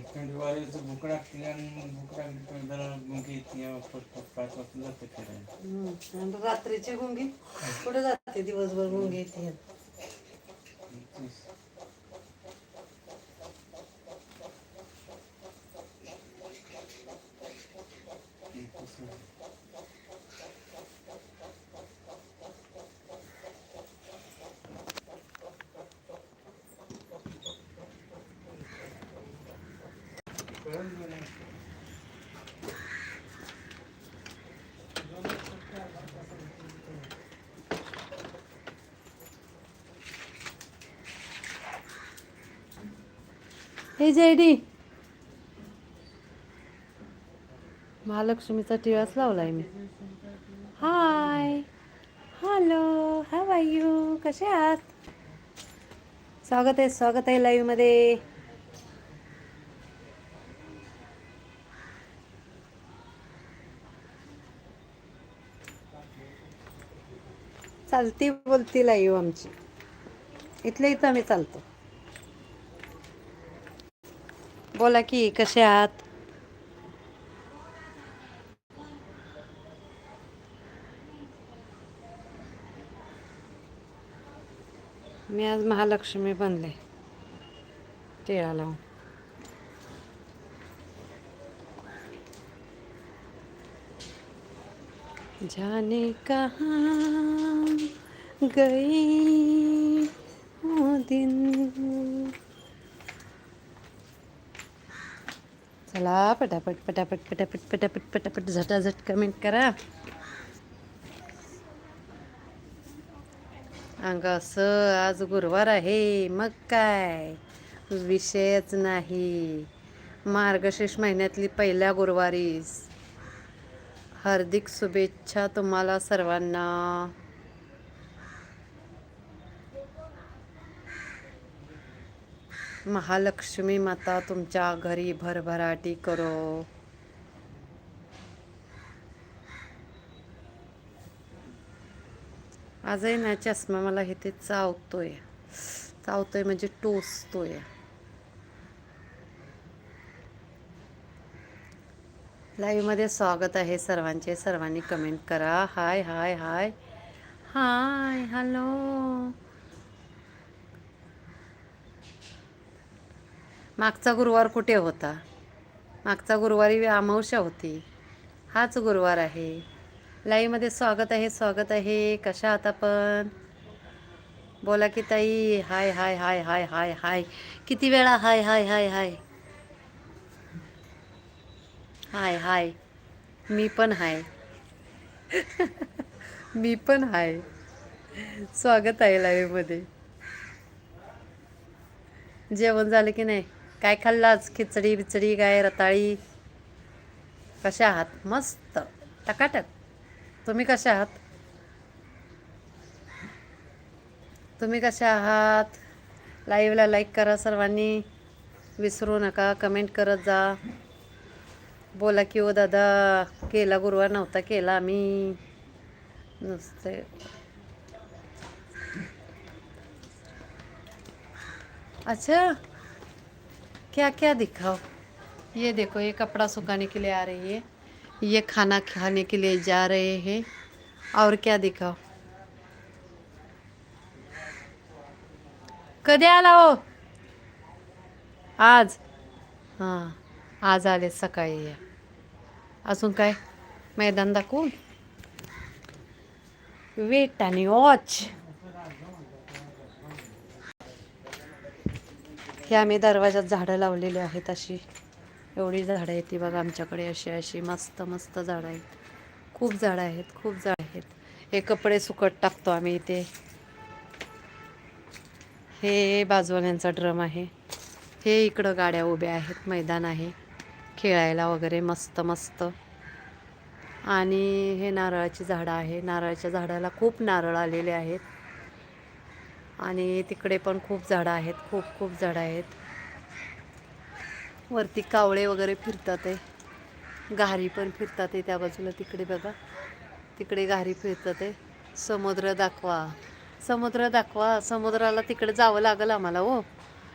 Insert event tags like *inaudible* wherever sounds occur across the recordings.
थंडी वाऱ्याचं मग पाच फिरायला रात्रीची गुंगी. कुठे जाते दिवसभर गुंगी येते तेच. ते तसं. कळलं मला. हे जेडी महालक्ष्मीचा टिळाच लावलाय मी. Hi hello how are you कसे आहात? स्वागत आहे स्वागत आहे लाईव्हमध्ये. चालती बोलती लाईव्ह आमची. इथल्या इथं आम्ही चालतो. बोला की कसे आहात? मी आज महालक्ष्मी बनले. तिळा लावून. जाने कहाँ गई वो दिन? चला पटापट पटापट पटापट पटापट पटापट झटाझट कमेंट करा. अंग असं आज गुरुवार आहे मग काय? विषयच नाही. मार्गशीर्ष महिन्यातली पहिल्या गुरुवारीस. हार्दिक शुभेच्छा तुम्हाला सर्वांना. महालक्ष्मी माता तुमच्या घरी भरभराटी करो. आजही ना चष्मा मला इथे चावतोय. चावतोय म्हणजे टोचतोय. लाईव्हमध्ये स्वागत आहे सर्वांचे. सर्वांनी कमेंट करा. हाय हाय हाय हाय हॅलो मागचा गुरुवार कुठे होता? मागचा गुरुवारी अमावस्या होती. हाच गुरुवार आहे. लाईव्हमध्ये स्वागत आहे स्वागत आहे. कशा आहात आपण? बोला की ताई हाय हाय हाय हाय हाय हाय. किती वेळा हाय हाय हाय हाय? हाय हाय. मी पण हाय. *laughs* मी पण हाय. स्वागत आहे लाईव्हमध्ये. जेवण झालं की नाही? काय खाल्लाच खिचडी बिचडी काय रताळी? कशा आहात? मस्त. टकाटक. तुम्ही कशा आहात? तुम्ही कशा आहात? लाईव्हला लाईक करा सर्वांनी. विसरू नका. कमेंट करत जा. बोला की ओ दादा केला गुरुवार नव्हता केला आम्ही. नुसते. अच्छा. क्या क्या दिखाओ? ये देखो, ये कपड़ा सुखाने के लिए आ रही है। ये खाना खाने के लिए जा रहे हैं। और क्या दिखाओ? कधी आला हो आज? हाँ, आज आले सकाळी या काय मैदान दाखवू वेट आणि वॉच हे आम्ही दरवाजात झाडं लावलेली आहेत अशी. एवढी झाडं आहेत ती बघा आमच्याकडे अशी अशी मस्त मस्त झाडं आहेत. खूप झाडं आहेत खूप झाडं आहेत. हे कपडे सुकट टाकतो आम्ही इथे. हे बाजूवाल्यांचा ड्रम आहे. हे इकडं गाड्या उभ्या आहेत मैदान आहे. खेळायला वगैरे मस्त मस्त. आणि हे नारळाची झाडं आहे. नारळाच्या झाडाला खूप नारळ आलेले आहेत. आणि तिकडे पण खूप झाडं आहेत खूप खूप झाडं आहेत. वरती कावळे वगैरे फिरतात आहे. घारी पण फिरतात आहे त्या बाजूला तिकडे बघा. तिकडे घारी फिरतात आहे. समुद्र दाखवा. समुद्र दाखवा. समुद्राला तिकडे जावं लागेल आम्हाला हो.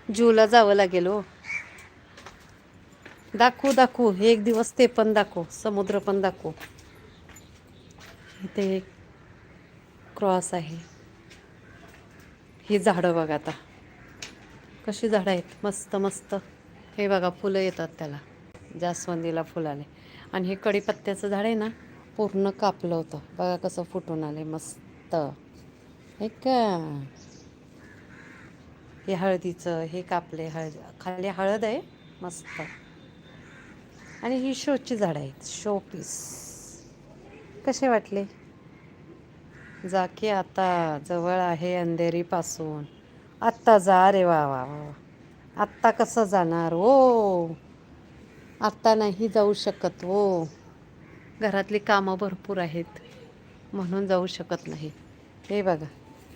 जूला जावं लागेल हो. दाखवू दाखवू. एक दिवस ते पण दाखवू. समुद्र पण दाखवू. इथे एक क्रॉस आहे. ही झाडं बघा आता. कशी झाडं आहेत? मस्त मस्त. हे बघा फुलं येतात त्याला. जास्वंदीला फुलाले आणि हे कढीपत्त्याचं झाड आहे ना पूर्ण कापलं होतं. बघा कसं फुटून आले मस्त. हे का हे हळदीचं हे कापले हळद. खाली हळद आहे मस्त. आणि ही शोची झाडं आहेत शो पीस. कसे वाटले? जा की आता जवळ आहे अंधेरीपासून. आत्ता जा रे वा वा वा आत्ता कसं जाणार? ओ. आत्ता नाही जाऊ शकत ओ. घरातली कामं भरपूर आहेत म्हणून जाऊ शकत नाही. हे बघा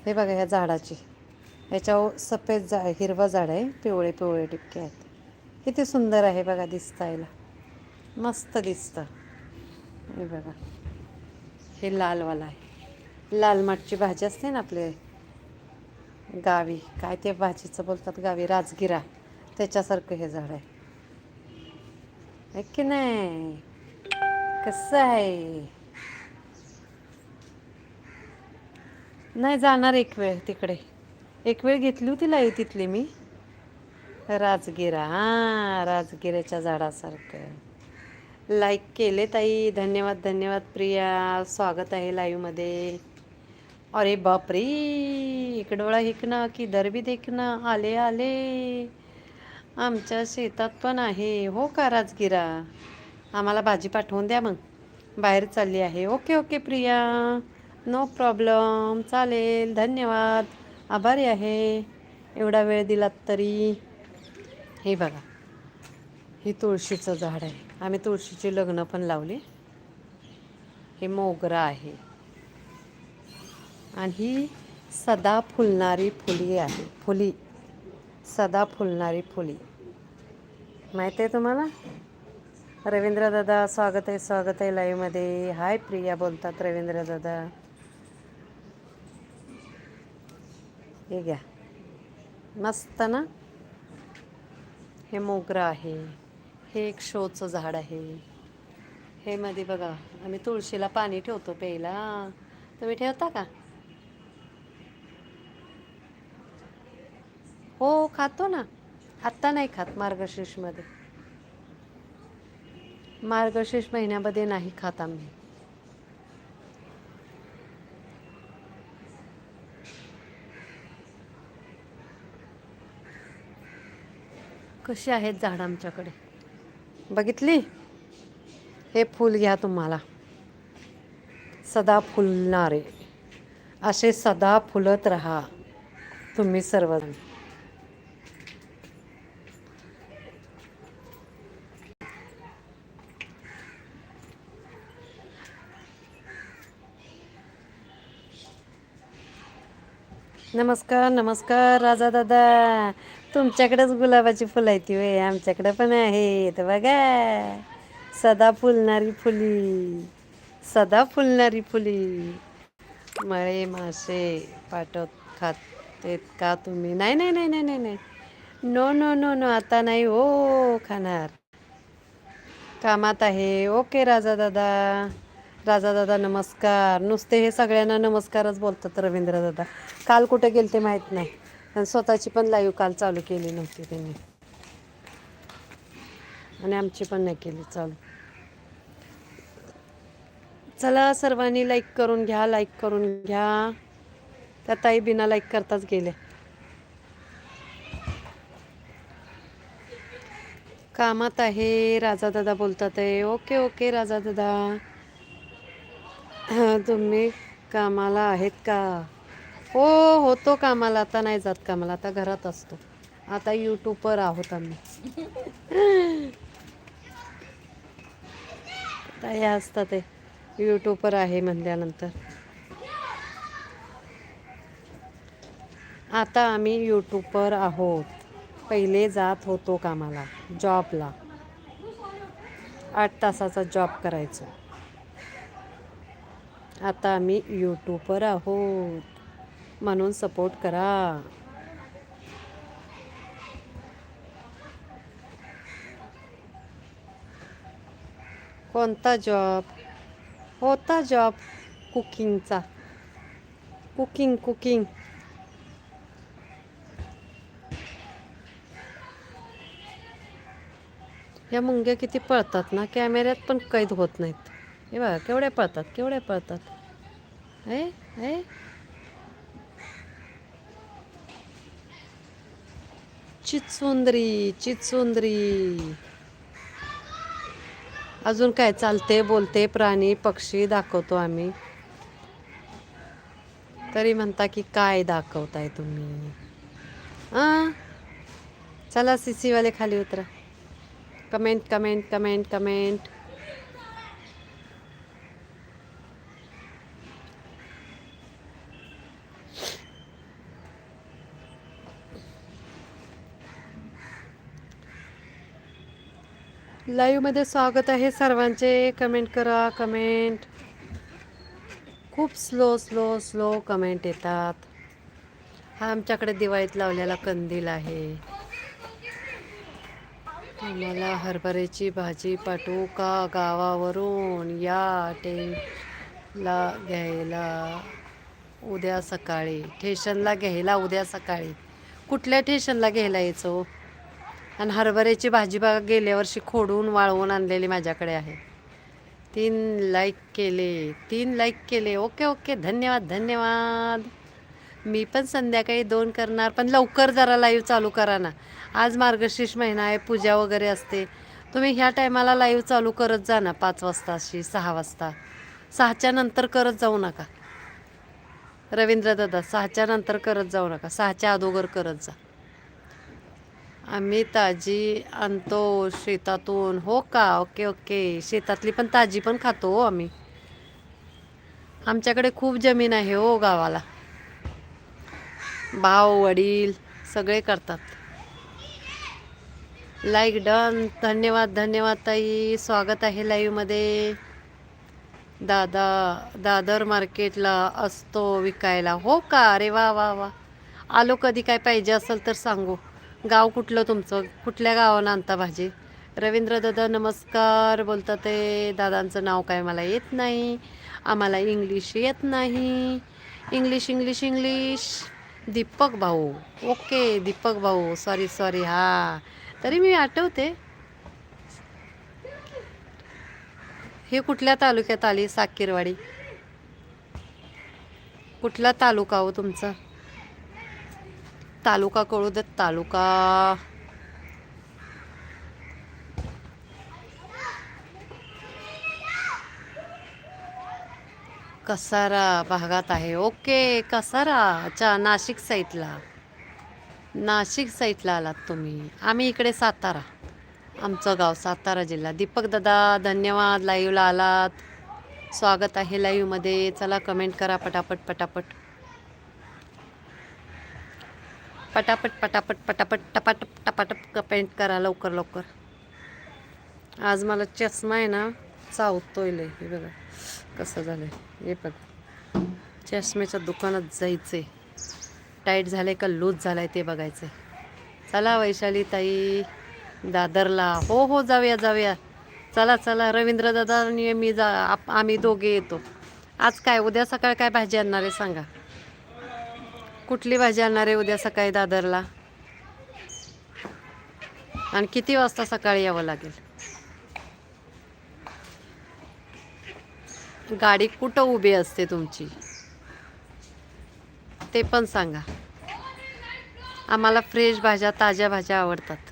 हे बघा ह्या झाडाची. ह्याच्यावर सफेद जा हिरवं झाड आहे पिवळे पिवळे टिपके आहेत. किती सुंदर आहे बघा दिसतायला. मस्त दिसतं. हे बघा. हे लालवाला आहे. लाल माठची भाजी असते ना आपले गावी काय ते भाजीचं बोलतात गावी राजगिरा. त्याच्यासारखं हे झाड आहे. की नाही? कसं आहे? नाही जाणार एक वेळ तिकडे. एक वेळ घेतली होती लाई तिथली मी. राजगिरा हां राजगिराच्या झाडासारखं. लाईक केले ताई. धन्यवाद धन्यवाद प्रिया. स्वागत आहे लाईव्हमध्ये अरे बापरे इकडोळा हिकना की दरबी देखणं आले आले. आमच्या शेतात पण आहे हो का राजगिरा? आम्हाला भाजी पाठवून द्या मग. बाहेर चालली आहे. Okay okay Priya. No problem चालेल. धन्यवाद. आभारी आहे. एवढा वेळ दिलात तरी. हे बघा. हे तुळशीचं झाड आहे. आम्ही तुळशीची लग्न पण लावली. हे मोगरा आहे. आणि ही सदा फुलणारी फुली आहे. फुली. सदा फुलणारी फुली. माहिती आहे तुम्हाला? रवींद्रदादा स्वागत आहे स्वागत आहे लाईव्हमध्ये हाय प्रिया बोलतात रवींद्रदादा हे घ्या. मस्त ना? हे मोगरा आहे. हे एक शोचं झाड आहे. हे मध्ये बघा. आम्ही तुळशीला पाणी ठेवतो प्यायला. तुम्ही ठेवता का? हो खातो ना. आत्ता नाही खात मार्गशीर्षमध्ये मार्गशीर्ष महिन्यामध्ये नाही खात आम्ही. कशी आहेत झाडं आमच्याकडे? बघितली? हे फूल घ्या तुम्हाला. सदा फुलणारे. असे सदा फुलत राहा तुम्ही सर्वजण. नमस्कार नमस्कार राजा दादा. तुमच्याकडेच गुलाबाची फुलं आहेत ती वे आमच्याकडे पण आहेत. बघा. सदा फुलणारी फुली. सदा फुलणारी फुली. मळे मासे पाठवत खातेत का तुम्ही? नाही नाही नाही नाही नाही नाही. नो नो नो नो आता नाही हो खाणार. कामात आहे. ओके राजा दादा. राजा दादा नमस्कार. नुसते हे सगळ्यांना नमस्कारच बोलतात रवींद्र दादा. काल कुठे गेले ते माहीत नाही. आणि स्वतःची पण लाईव्ह काल चालू केली नव्हती त्यांनी. आणि आमची पण नाही केली चालू. चला सर्वांनी लाईक करून घ्या लाईक करून घ्या. त्या ताई बिना लाईक करताच गेले. कामात आहे राजा दादा बोलतात आहे. ओके ओके राजा दादा *laughs* तुम्ही कामाला आहेत का? हो होतो कामाला. आता नाही जात कामाला. आता घरात असतो. आता यूट्यूबवर आहोत आम्ही. *laughs* हे असतं ते. यूट्यूबवर आहे म्हणल्यानंतर. आता आम्ही यूट्यूबवर आहोत. पहिले जात होतो कामाला. जॉबला. आठ तासाचा जॉब करायचो. आता आम्ही यूट्यूबवर आहोत. म्हणून सपोर्ट करा. कोणता जॉब होता जॉब कुकिंगचा कुकिंग कुकिंग या मुंग्या किती पळतात ना? कॅमेऱ्यात पण कैद होत नाहीत. हे बघा केवढ्या पळतात केवढ्या पळतात. ए ए. चितसुंदरी चितसुंदरी. अजून काय चालते बोलते प्राणी पक्षी दाखवतो आम्ही. तरी म्हणता की काय दाखवताय तुम्ही? आ? चला सीसीवाले खाली उतरा. कमेंट कमेंट कमेंट कमेंट लाईव्हमध्ये स्वागत आहे. सर्वांचे कमेंट करा. कमेंट खूप स्लो स्लो स्लो कमेंट येतात. हा आमच्याकडे दिवाळीत लावलेला कंदील आहे. तुम्हाला हरभऱ्याची भाजी पाठवू का गावावरून? या टेला घ्यायला उद्या सकाळी. ठेशनला घ्यायला उद्या सकाळी. कुठल्या ठेशनला घ्यायला यायचो हो? आणि हरभऱ्याची भाजी बघा गेल्या वर्षी खोडून वाळवून आणलेली माझ्याकडे आहे. तीन लाईक केले तीन लाईक केले. Okay okay. धन्यवाद धन्यवाद. मी पण संध्याकाळी दोन करणार पण लवकर जरा लाईव्ह चालू करा ना. आज मार्गशीर्ष महिना आहे पूजा वगैरे असते. तुम्ही ह्या टायमाला लाईव्ह चालू करत जा ना पाच वाजता अशी सहा वाजता. सहाच्या नंतर करत जाऊ नका. रवींद्र दादा सहाच्या नंतर करत जाऊ नका. सहाच्या अगोदर करत जा. आम्ही ताजी आणतो शेतातून. हो का? Okay okay. शेतातली पण ताजी पण खातो हो आम्ही. आमच्याकडे खूप जमीन आहे हो गावाला. भाऊ वडील सगळे करतात. लाईक डन धन्यवाद धन्यवाद ताई. स्वागत आहे लाईव्हमध्ये दादा दादर मार्केटला असतो विकायला. हो का? अरे वा वा वा. आलो कधी काय पाहिजे असेल तर सांगू. गाव कुठलं तुमचं? कुठल्या गावानं आणता भाजी? रवींद्र दादा नमस्कार. बोलतात ते दादांचं नाव काय? मला येत नाही. आम्हाला इंग्लिश येत नाही. English English English. दीपक भाऊ. ओके दीपक भाऊ. Sorry sorry. हां. तरी मी आठवते. हे कुठल्या तालुक्यात आली? साकीरवाडी. कुठला तालुका हो तुमचा? तालुका कळू देत तालुका कसारा भागात आहे. ओके कसारा अच्छा नाशिक साईडला. नाशिक साईडला आलात तुम्ही. आम्ही इकडे सातारा. आमचं गाव सातारा जिल्हा. दीपक दादा धन्यवाद. लाईव्हला आलात. स्वागत आहे लाईव्हमध्ये चला कमेंट करा पटापट पटापट. पटापट पटापट पटापट टपाटप टपाटप पेंट करा लवकर लवकर. आज मला चष्मा आहे ना चावतोय लय. हे बघा कसं झालंय. हे बघा. चष्म्याच्या दुकानात जायचंय. टाईट झालंय का लूज झालाय ते बघायचंय. चला वैशाली ताई दादरला. हो हो जाऊया जाऊया. चला चला रवींद्र दादा मी जा आप आम्ही दोघे येतो. आज काय उद्या सकाळ काय भाजी आणणार आहे सांगा. कुठली भाजी आणणार आहे उद्या सकाळी दादरला? आणि किती वाजता सकाळी यावं लागेल? गाडी कुठं उभी असते तुमची? ते पण सांगा. आम्हाला फ्रेश भाज्या ताज्या भाज्या आवडतात.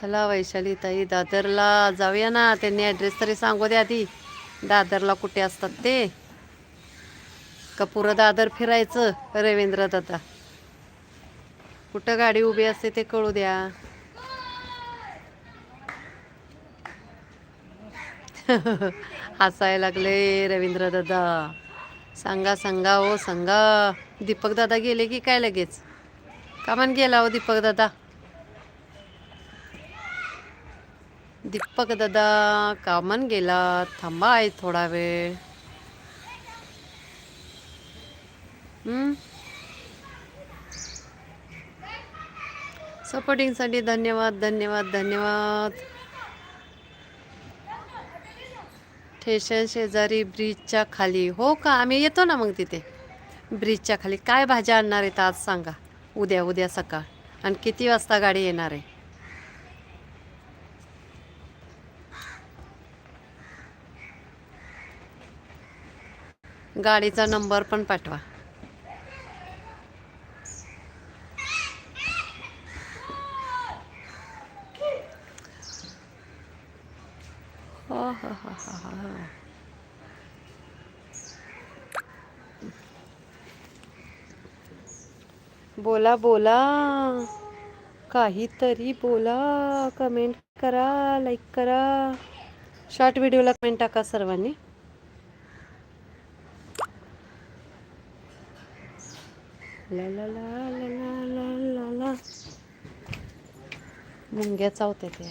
चला वैशाली ताई दादरला जाऊया ना. त्यांनी ॲड्रेस तरी सांगू द्या आधी. दादरला कुठे असतात ते? कपूर दादर फिरायचं? रवींद्र दादा. कुठं गाडी उभी असते ते कळू द्या. *laughs* हसायला लागले रवींद्र दादा. सांगा सांगा ओ सांगा. दीपक दादा गेले की काय लगेच? कामान गेला ओ दीपक दादा? दीपक दादा कामन गेला. थांबा आहे थोडा वेळ. सपोर्टिंगसाठी धन्यवाद धन्यवाद धन्यवाद. ठेशन शेजारी ब्रिजच्या खाली. हो का? आम्ही येतो ना मग तिथे. ब्रिजच्या खाली. काय भाज्या आणणार आहेत आज सांगा. उद्या उद्या सकाळ. आणि किती वाजता गाडी येणार आहे? गाडीचा नंबर पण पाठवा. हो, हो, हो, बोला बोला. काहीतरी बोला. कमेंट करा लाईक करा. शॉर्ट व्हिडिओला कमेंट टाका सर्वांनी. मुंग्या चावते ते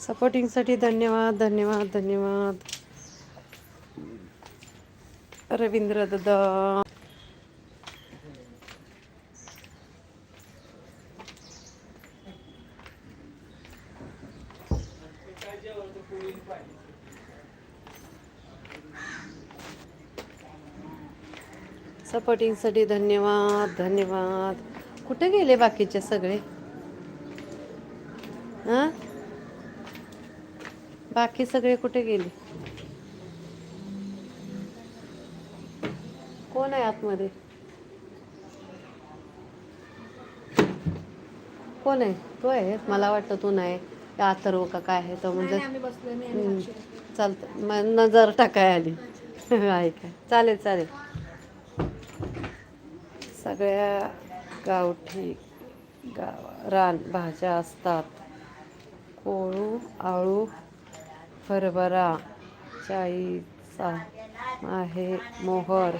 सपोर्टिंगसाठी धन्यवाद धन्यवाद धन्यवाद. रवींद्र दादा. सपोर्टिंगसाठी धन्यवाद धन्यवाद. कुठे गेले बाकीचे सगळे? हां? बाकी सगळे कुठे गेले? कोण आहे आतमध्ये? कोण आहे? तू आहे. मला वाटतं तू नाही. अथर्व का काय आहे तो म्हणजे. चालतं मग नजर टाकाय आली. *laughs* आहे काय चालेल चालेल. सगळ्या गावठी गाव रान भाज्या असतात. कोळू आळू हरभरा चाळीचा आहे मोहर.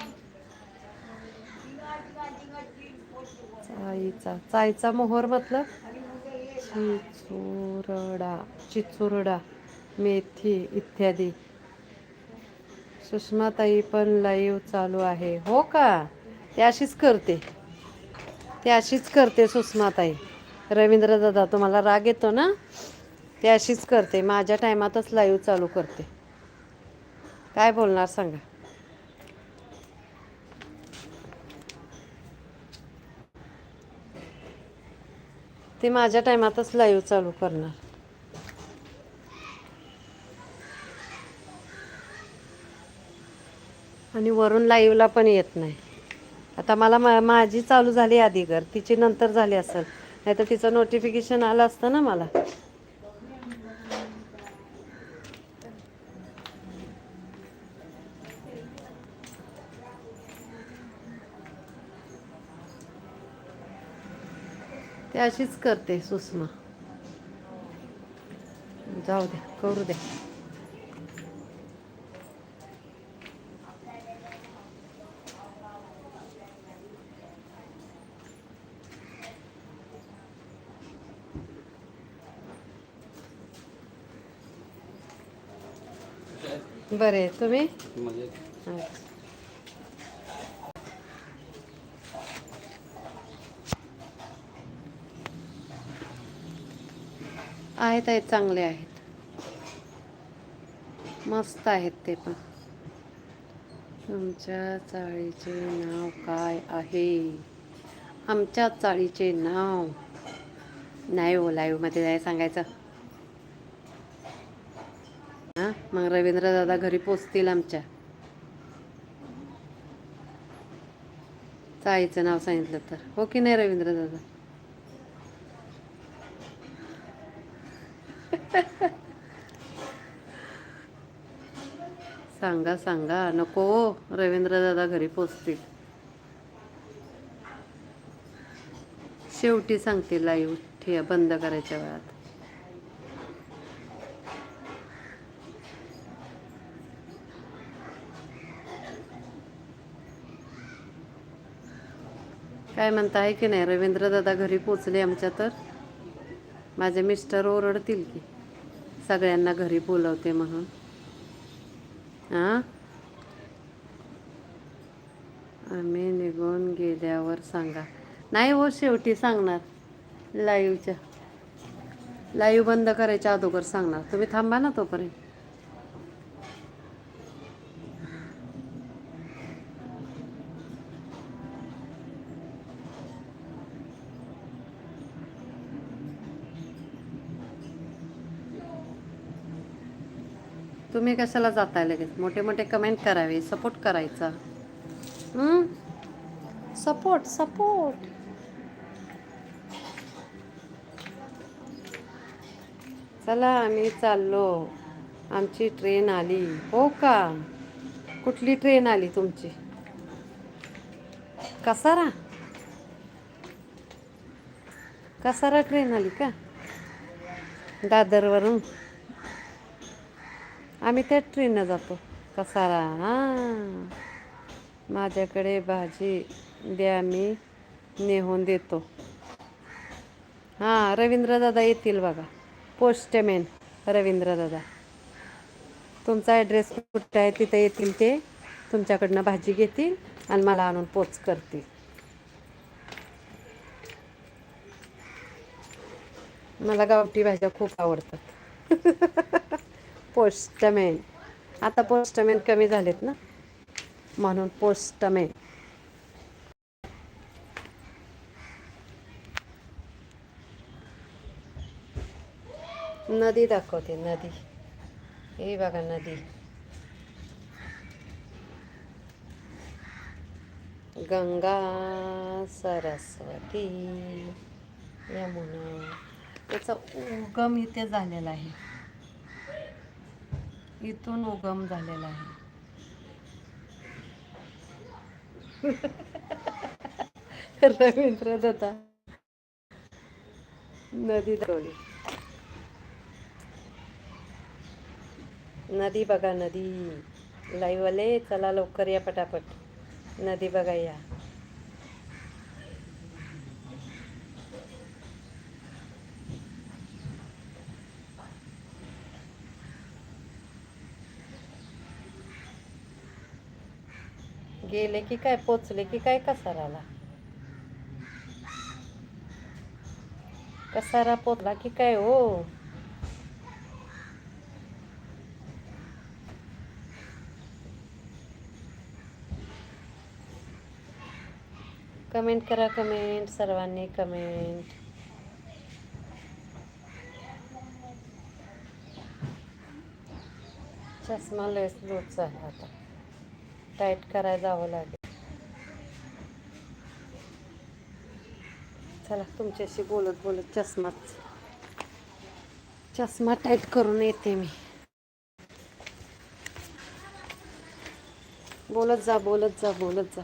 चाईचा चाईचा मोहर मतलब? चिचुरडा चिचुरडा मेथी इत्यादी. सुषमाताई पण लाईव्ह चालू आहे. हो का? ते अशीच करते. ते अशीच करते सुषमाताई. रवींद्र दादा तुम्हाला राग येतो ना? ते अशीच करते. माझ्या टायमातच लाईव्ह चालू करते. काय बोलणार सांगा? ते माझ्या टायमातच लाईव्ह चालू करणार. आणि वरून लाईव्हला पण येत नाही. आता मला मा माझी चालू झाली आधी घर तिची नंतर झाली असेल. नाही तर तिचं नोटिफिकेशन आलं असतं ना मला. ते अशीच करते सुषमा. जाऊ द्या करू द्या. बरे तुम्ही. आहेत आहेत चांगले आहेत. मस्त आहेत ते पण. तुमच्या चाळीचे नाव काय आहे? आमच्या चाळीचे नाव. नाही हो लाईव्हमध्ये नाही सांगायचं. मग रवींद्र दादा घरी पोचतील आमच्या. आईचं नाव सांगितलं तर. हो की नाही रवींद्र दादा? *laughs* सांगा सांगा. नको हो, रवींद्र दादा घरी पोचतील. शेवटी सांगते लाईव्ह ठिया बंद करायच्या वेळात. काय म्हणता आहे की नाही? रवींद्र दादा घरी पोचले आमच्या तर. माझे मिस्टर ओरडतील की. सगळ्यांना घरी बोलवते म्हणून. हां आम्ही निघून गेल्यावर सांगा. नाही हो शेवटी सांगणार. लाईव्हच्या. लाईव्ह बंद करायच्या अगोदर सांगणार. तुम्ही थांबा ना तोपर्यंत. तुम्ही कशाला जाताय लगेच? मोठे मोठे कमेंट करावे सपोर्ट करायचा. सपोर्ट सपोर्ट चला आम्ही चाललो. आमची ट्रेन आली. हो का? कुठली ट्रेन आली तुमची? कसारा? कसारा ट्रेन आली का? दादरवरून. आम्ही त्या ट्रेननं जातो. कसारा? हां. माझ्याकडे भाजी द्या मी नेहून देतो. हां रवींद्रदादा येतील बघा. पोस्टमॅन रवींद्रदादा तुमचा ॲड्रेस कुठं आहे? तिथं येतील ते. तुमच्याकडनं भाजी घेतील आणि मला आणून पोच करतील. मला गावठी भाज्या खूप आवडतात. *laughs* पोस्टमॅन. आता पोस्टमॅन कमी झालेत ना? म्हणून पोस्टमॅन. नदी दाखवते नदी. हे बघा नदी. गंगा सरस्वती यमुना. त्याचा उगम इथे झालेला आहे. इथून उगम झालेला आहे. रवींद्र दत्ता नदी दाखवली. नदी बघा नदी. लाईव्हवाले चला लवकर या पटापट. नदी बघा या. गेले की काय पोचले की काय कसाराला? कसारा पोचला की काय हो? कमेंट करा कमेंट सर्वांनी कमेंट चष्मा लस लूज आहे आता. टाईट करायला जावं लागेल. चला तुमच्याशी बोलत बोलत चष्माच चष्मा टाईट करून येते मी. बोलत जा बोलत जा बोलत जा.